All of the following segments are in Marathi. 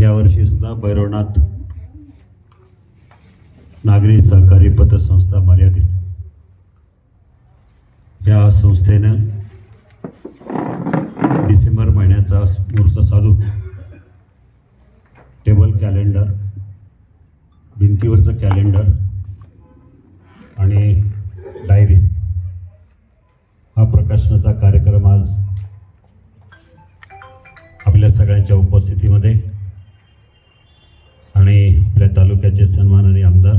यावर्षीसुद्धा भैरवनाथ नागरी सहकारी पतसंस्था मर्यादित. या संस्थेनं डिसेंबर महिन्याचा मुहूर्त साधून टेबल कॅलेंडर भिंतीवरचं कॅलेंडर आणि डायरी हा प्रकाशनाचा कार्यक्रम आज आपल्या सगळ्यांच्या उपस्थितीमध्ये तालुक्याचे सन्माननीय आमदार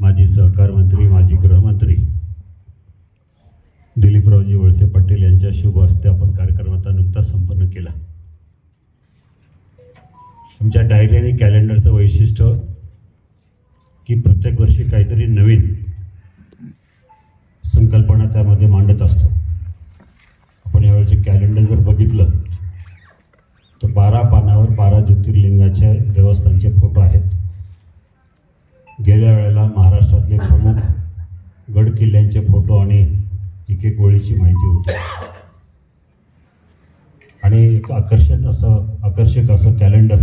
माजी सहकार मंत्री माजी गृहमंत्री दिलीपरावजी वळसे पाटील यांच्या शुभ हस्ते आपण कार्यक्रमाचा नुकताच संपन्न केला. आमच्या डायरी आणि कॅलेंडरचं वैशिष्ट्य की प्रत्येक वर्षी काहीतरी नवीन संकल्पना त्यामध्ये मांडत असतो. आपण यावेळेचे कॅलेंडर जर बघितलं तर बारा पानावर बारा ज्योतिर्लिंगाच्या देवस्थानचे फोटो आहेत. गेल्या वेळेला महाराष्ट्रातले प्रमुख गड किल्ल्यांचे फोटो आणि एक एक ओळीची माहिती होती. आणि एक आकर्षण असं आकर्षक असं कॅलेंडर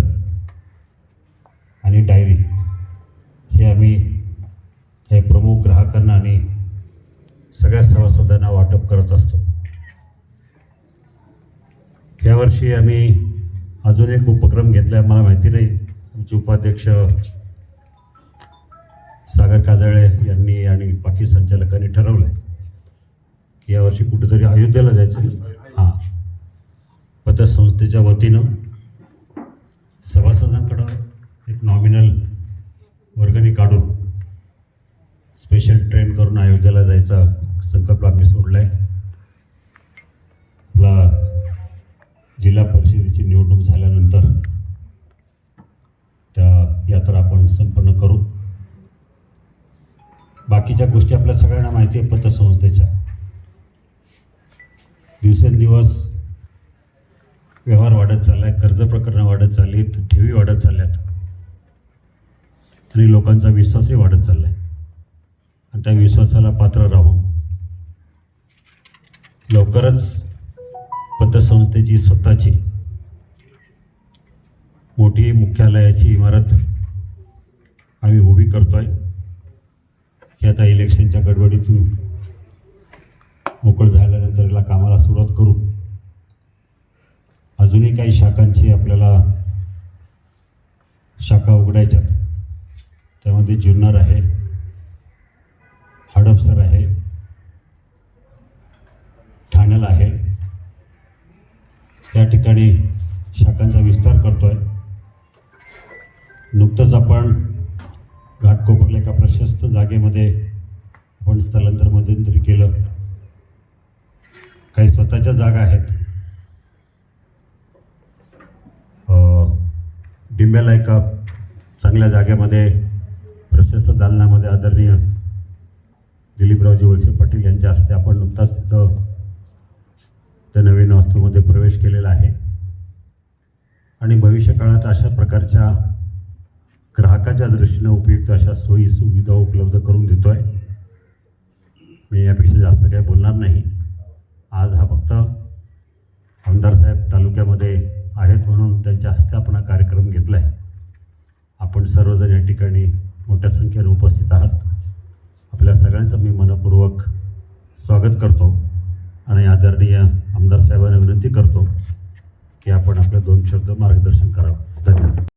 आणि डायरी हे आम्ही हे प्रमुख ग्राहकांना आणि सगळ्या सभासदांना वाटप करत असतो. यावर्षी आम्ही अजून एक उपक्रम घेतला आहे मला माहिती नाही. आमचे उपाध्यक्ष सागर काजळे यांनी आणि बाकी संचालकांनी ठरवलं आहे की यावर्षी कुठेतरी अयोध्येला जायचं. हां. पतसंस्थेच्या वतीनं सभासदांकडं एक नॉमिनल वर्गणी काढून स्पेशल ट्रेन करून अयोध्येला जायचा संकल्प आम्ही सोडला आहे आपला जिल्हा परिषदेची निवडणूक झाल्यानंतर त्या यात्रा आपण संपन्न करू. बाकीच्या गोष्टी आपल्या सगळ्यांना माहिती आहे पतसंस्थेच्या. दिवसेंदिवस व्यवहार वाढत चालला आहे कर्ज प्रकरणं वाढत चालली आहेत ठेवी वाढत चालल्यात. आणि लोकांचा विश्वासही वाढत चालला आहे आणि त्या विश्वासाला पात्र राहून लवकरच पतसंस्थेची स्वतःची मोठी मुख्यालयाची इमारत आम्ही उभी करतो आहे हे आता इलेक्शनच्या गडबडीतून मोकळ झाल्यानंतर याला कामाला सुरुवात करू. अजूनही काही शाखांची आपल्याला शाखा उघडायच्यात. त्यामध्ये जुन्नर आहे हडपसर आहे ठाण्याला आहे. ठिकाणी शाखांचा विस्तार करतो आहे नुकतंच आपण घाटकोपरला एका प्रशस्त जागेमध्ये आपण स्थलांतर मध्यंतरी केलं. काही स्वतःच्या जागा आहेत. डिंब्याला एका चांगल्या जागेमध्ये प्रशस्त दालनामध्ये आदरणीय दिलीपरावजी वळसे पाटील यांच्या हस्ते आपण नुकताच तिथं त्या नवीन वास्तूमध्ये प्रवेश केलेला आहे. आणि भविष्यकाळात अशा प्रकारच्या ग्राहकाच्या दृष्टीनं उपयुक्त अशा सोयी सुविधा उपलब्ध करून देतो आहे मी यापेक्षा जास्त काही बोलणार नाही. आज हा फक्त आमदार साहेब तालुक्यामध्ये आहेत म्हणून त्यांच्या हस्ते आपण हा कार्यक्रम घेतला आहे आपण सर्वजण या ठिकाणी मोठ्या संख्येने उपस्थित आहात. आपल्या सगळ्यांचं मी मनपूर्वक स्वागत करतो. आणि आदरणीय आमदार साहेबांना विनंती करतो की आपण आपले दोन शब्द मार्गदर्शन करावं. धन्यवाद.